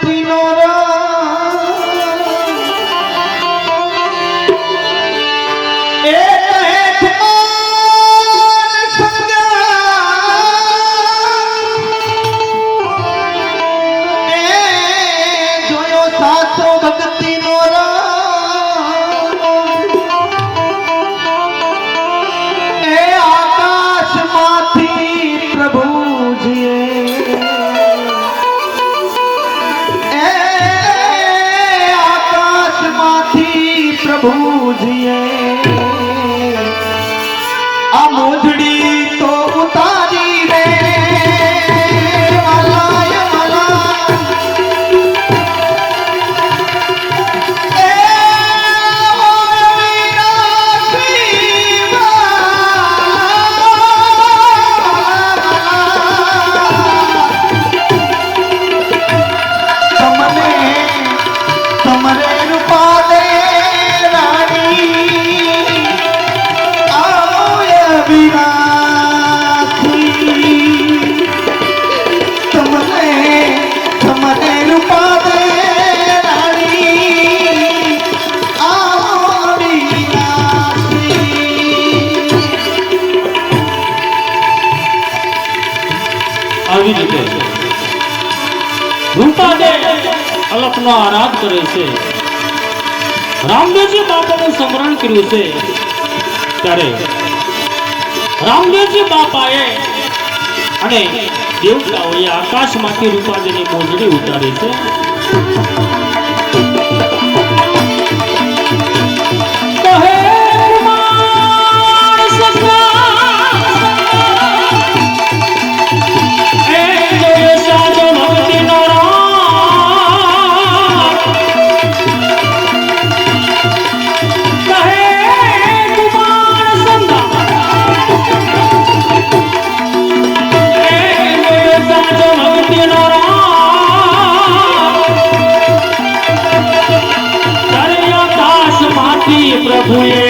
তৃণরা બૂજીએ આવી રીતે રૂપાદે આરાધ કરે છે. રામદેવજી બાપાનું સ્મરણ કર્યું છે. ત્યારે રામદેવજી બાપાએ અને દેવતાઓએ આકાશમાંથી રૂપાદેની મોજડી ઉતારી છે. પ્રભુએ